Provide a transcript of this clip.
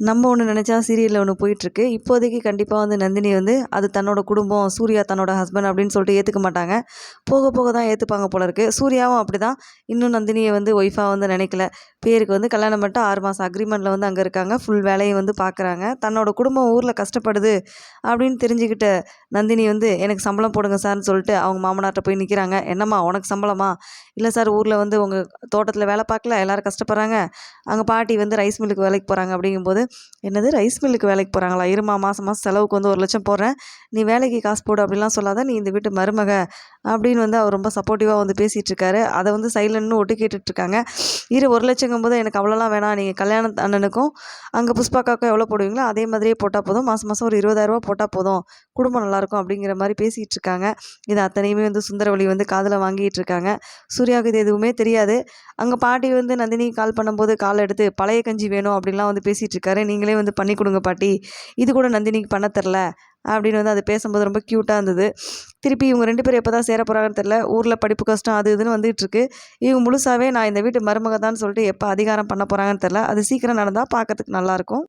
நம்ம ஒன்று நினச்சா சீரியலில் ஒன்று போயிட்டுருக்கு. இப்போதைக்கு கண்டிப்பாக வந்து நந்தினி வந்து அது தன்னோட குடும்பம் சூர்யா தன்னோட ஹஸ்பண்ட் அப்படின்னு சொல்லிட்டு ஏற்றுக்க மாட்டாங்க. போக போக தான் ஏற்றுப்பாங்க போல இருக்குது சூர்யாவும் அப்படி தான் இன்னும் நந்தினியை வந்து ஒய்ஃபாக வந்து நினைக்கல. பேருக்கு வந்து கல்யாணம் பண்ணிட்டு ஆறு மாதம் அக்ரிமெண்ட்டில் வந்து அங்கே இருக்காங்க. ஃபுல் வேலையை வந்து பார்க்குறாங்க தன்னோட குடும்பம் ஊரில் கஷ்டப்படுது அப்படின்னு தெரிஞ்சுக்கிட்ட நந்தினி வந்து எனக்கு சம்பளம் போடுங்க சார்னு சொல்லிட்டு அவங்க மாமனார்கிட்ட போய் நிற்கிறாங்க என்னம்மா உனக்கு சம்பளமா? இல்லை சார் ஊரில் வந்து உங்கள் தோட்டத்தில் வேலை பார்க்கல? எல்லோரும் கஷ்டப்படுறாங்க. அங்கே பாட்டி வந்து ரைஸ் மில்லுக்கு வேலைக்கு போகிறாங்க அப்படிங்கும்போது என்னது ரைஸ் மில்லுக்கு வேலைக்கு போகிறாங்களா இருமா மாதம் மாதம் செலவுக்கு வந்து ஒரு லட்சம் போடுறேன். நீ வேலைக்கு காசு போடு அப்படிலாம் சொல்லாத நீ இந்த வீட்டு மருமக அப்படின்னு வந்து அவர் ரொம்ப சப்போர்ட்டிவாக வந்து பேசிகிட்டு இருக்காரு. அதை வந்து சைலண்ட்னு ஒட்டு கேட்டுட்ருக்காங்க இரு ஒரு லட்சங்கும் போது எனக்கு அவ்வளோலாம் வேணாம். நீங்கள் கல்யாண அண்ணனுக்கும் அங்கே புஷ்பாக்காக்கும் எவ்வளோ போடுவீங்களோ அதே மாதிரியே போட்டால் போதும். மாதம் மாதம் ஒரு இருபதாயிரரூபா போட்டால் போதும். குடும்பம் நல்லாயிருக்கும் அப்படிங்கிற மாதிரி பேசிகிட்டு இருக்காங்க. இது அத்தனையுமே வந்து சுந்தரவழி வந்து காதில் வாங்கிட்டு இருக்காங்க. சூர்யாவுக்கு இது எதுவுமே தெரியாது. அங்கே பாட்டி வந்து நந்தினி கால் பண்ணும்போது கால் எடுத்து பழைய கஞ்சி வேணும் அப்படின்லாம் வந்து பேசிகிட்டு இருக்காரு. நீங்களே வந்து பண்ணி கொடுங்க பாட்டி. இது கூட நந்தினிக்கு பண்ண தெரில. அப்படின்னு வந்து அது பேசும்போது ரொம்ப க்யூட்டாக இருந்தது. திருப்பி இவங்க ரெண்டு பேரும் எப்போ தான் சேர போகிறாங்கன்னு தெரில ஊரில் படிப்பு கஷ்டம் அது இதுன்னு வந்துகிட்ருக்கு இவங்க முழுசாகவே நான் இந்த வீட்டு மருமக தான் சொல்லிட்டு எப்போ அதிகாரம் பண்ண போகிறாங்கன்னு தெரில அது சீக்கிரம் நடந்தால் பார்க்கறதுக்கு நல்லாயிருக்கும்